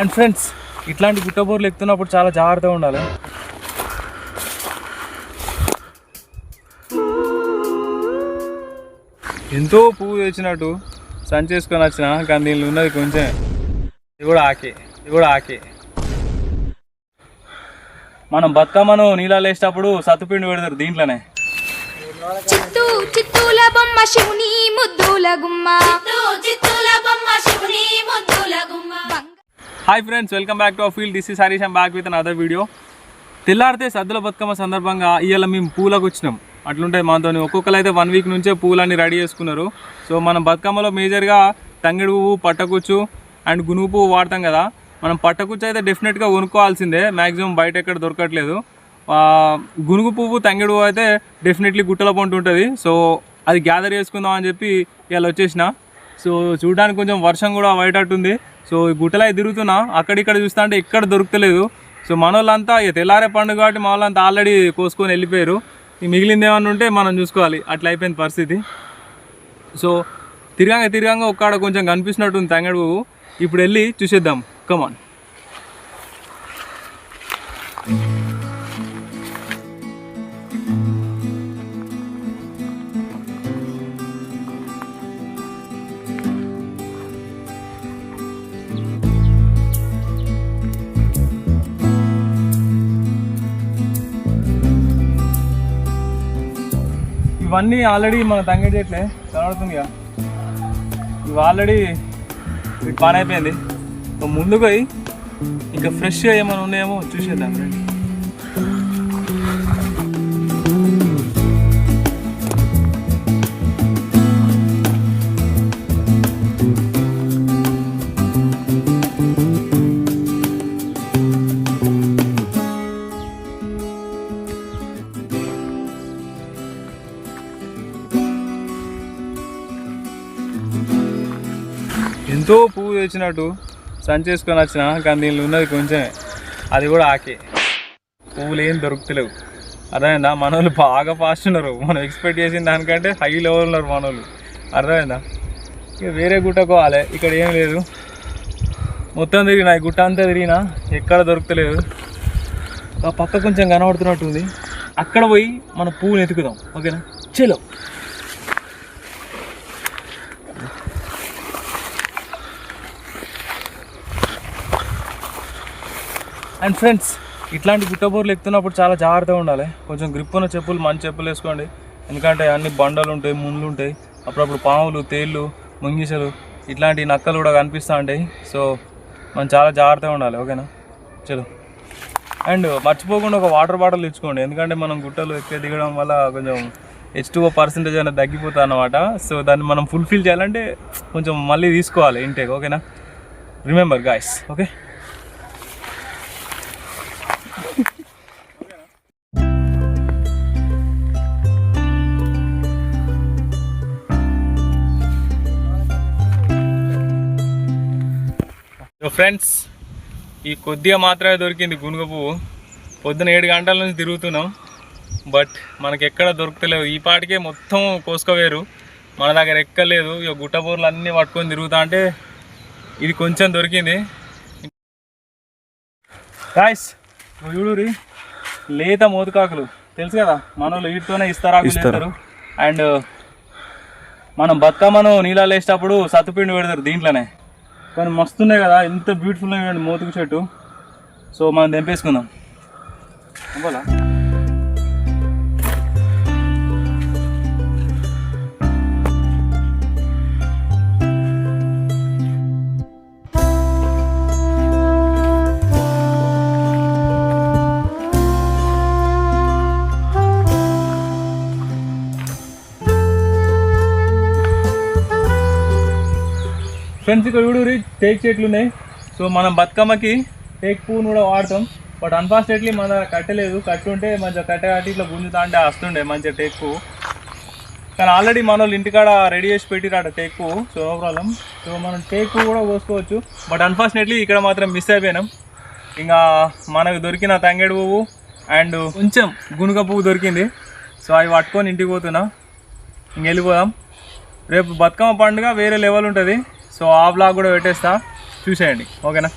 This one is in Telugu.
అండ్ ఫ్రెండ్స్ ఇట్లాంటి గుట్టబోర్లు ఎక్కుతున్నప్పుడు చాలా జాగ్రత్తగా ఉండాలి. ఎంతో పువ్వు తెచ్చినట్టు సన్ చేసుకొని వచ్చిన కానీ దీనిలో ఉన్నది కొంచెం ఇది కూడా ఆకే ఇది కూడా ఆకే. మనం బతుకమ్మను నీళ్ళలో వేసేటప్పుడు సత్తుపిండి పెడతారు దీంట్లోనే. చిత్తూ చిత్తూల బొమ్మ శివుని ముద్దుల గుమ్మ. Hi friends welcome back to field this is Harish back with another video తెల్లారితే సద్దుల బతుకమ్మ సందర్భంగా ఇవాళ మేము పూలకు వచ్చినాం. అట్లుంటాయి మనతో ఒక్కొక్కరు అయితే వన్ వీక్ నుంచే పూలన్నీ రెడీ చేసుకున్నారు. సో మనం బతుకమ్మలో మేజర్గా తంగిడి పువ్వు పట్టకుచ్చు అండ్ గునుగు పువ్వు వాడతాం కదా. మనం పట్టకుచ్చు అయితే డెఫినెట్గా కొనుక్కోవాల్సిందే. మ్యాక్సిమం బయట ఎక్కడ దొరకట్లేదు. గునుగు పువ్వు తంగిడి పువ్వు అయితే డెఫినెట్లీ గుట్టల పంట ఉంటుంది. సో అది గ్యాదర్ చేసుకుందాం అని చెప్పి ఇవాళ వచ్చేసిన. సో చూడడానికి కొంచెం వర్షం కూడా పడేటట్టుంది. సో ఈ తిరుగుతున్నా అక్కడిక్కడ చూస్తా అంటే ఎక్కడ దొరుకుతలేదు. సో మన వాళ్ళంతా ఇక తెల్లారే పండుగ కాబట్టి మా వాళ్ళంతా ఆల్రెడీ కోసుకొని వెళ్ళిపోయారు. ఈ మిగిలింది ఏమన్నా ఉంటే మనం చూసుకోవాలి. అట్లా అయిపోయింది పరిస్థితి. సో తిరగంగా తిరగంగా ఒక్కడ కొంచెం కనిపిస్తున్నట్టుంది తంగడు ఇప్పుడు వెళ్ళి చూసేద్దాం. కమాన్ ఇవన్నీ ఆల్రెడీ మన తంగడి చెట్లే కనబడుతుంది కదా. ఇవి ఆల్రెడీ పని అయిపోయింది ముందుకు పోయి ఇంకా ఫ్రెష్గా ఏమైనా ఉన్నాయేమో చూసేద్దాం రండి. ఎంతో పువ్వు తెచ్చినట్టు సంచేసుకొని వచ్చిన కానీ దీనిలో ఉన్నది కొంచెమే. అది కూడా ఆకే. పువ్వులు ఏం దొరుకుతలేవు. అర్థమైందా? మన వాళ్ళు బాగా ఫాస్ట్ ఉన్నారు. మనం ఎక్స్పెక్ట్ చేసిన దానికంటే హై లెవెల్ ఉన్నారు మన వాళ్ళు అర్థమైందా? ఇక వేరే గుట్ట పోవాలి. ఇక్కడ ఏం లేదు. మొత్తం తిరిగినా ఈ గుట్ట అంతా తిరిగినా ఎక్కడ దొరుకుతలేదు. ఆ పక్క కొంచెం కనబడుతున్నట్టుంది. అక్కడ పోయి మన పువ్వులు ఎతుకుదాం ఓకేనా? చలో. అండ్ ఫ్రెండ్స్ ఇట్లాంటి గుట్టబోర్లు ఎక్కుతున్నప్పుడు చాలా జాగ్రత్తగా ఉండాలి. కొంచెం గ్రిప్ ఉన్న చెప్పులు మంచి చెప్పులు వేసుకోండి. ఎందుకంటే అన్ని బండలు ఉంటాయి ముళ్ళు ఉంటాయి. అప్పుడప్పుడు పాములు తేళ్ళు ముంగిసలు ఇట్లాంటి నక్కలు కూడా కనిపిస్తూ ఉంటాయి. సో మనం చాలా జాగ్రత్తగా ఉండాలి ఓకేనా చలో. అండ్ మర్చిపోకుండా ఒక వాటర్ బాటిల్ తెచ్చుకోండి ఎందుకంటే మనం గుట్టలు ఎక్కే దిగడం వల్ల కొంచెం హెచ్ టూ పర్సెంటేజ్ అనేది తగ్గిపోతుంది అన్నమాట. సో దాన్ని మనం ఫుల్ఫిల్ చేయాలంటే కొంచెం మళ్ళీ తీసుకోవాలి ఇంటేక్ ఓకేనా రిమెంబర్ గాయస్ ఓకే ఫ్రెండ్స్ ఈ కొద్దిగా మాత్రమే దొరికింది గునుగ పువ్వు పొద్దున ఏడు గంటల నుంచి తిరుగుతున్నాం. బట్ మనకి ఎక్కడ దొరుకుతలేవు. ఈ పాటికే మొత్తం కోసుకోవేరు. మన దగ్గర ఎక్కలేదు ఇక గుట్టబోర్లు అన్నీ పట్టుకొని తిరుగుతా అంటే ఇది కొంచెం దొరికింది. గాయస్ చూడురి లేత మోతుకాకులు. తెలుసు కదా? మన వాళ్ళు వీటితోనే ఇస్తారాకులు చేస్తారు అండ్ మనం బతుకమ్మను నీళ్ళలో వేసేటప్పుడు సత్తుపిండి పెడతారు దీంట్లోనే. కానీ మస్తున్నాయి కదా ఎంత బ్యూటిఫుల్గా చూడండి మోతుకు చెట్టు. సో మనం తెంపేసుకుందాం. అవ్వాలా ఫ్రెండ్స్ ఇక్కడ చూడు టేక్ చెట్లు ఉన్నాయి. సో మనం బతుకమ్మకి టేక్ పువ్వును కూడా వాడతాం. బట్ అన్ఫార్చునేట్లీ మన కట్టలేదు. కట్టుంటే మంచిగా కట్ట కట్టి ఇట్లా గుంజుతా అంటే వస్తుండే మంచిగా టేక్ పువ్వు. కానీ ఆల్రెడీ మన వాళ్ళు ఇంటికాడ రెడీ చేసి పెట్టిరాట టేక్ పువ్వు. సో నో ప్రాబ్లం సో మనం టేక్ పువ్వు కూడా కోసుకోవచ్చు. బట్ అన్ఫార్చునేట్లీ ఇక్కడ మాత్రం మిస్ అయిపోయినాం. ఇంకా మనకు దొరికిన తంగేడు పువ్వు అండ్ కొంచెం గునుక పువ్వు దొరికింది. సో అవి పట్టుకొని ఇంటికి పోతున్నా. ఇంక వెళ్ళిపోదాం. రేపు బతుకమ్మ పండుగ వేరే లెవెల్ ఉంటుంది. సో ఆ బ్లాగ్ కూడా పెట్టేస్తా. చూసేయండి. ఓకేనా?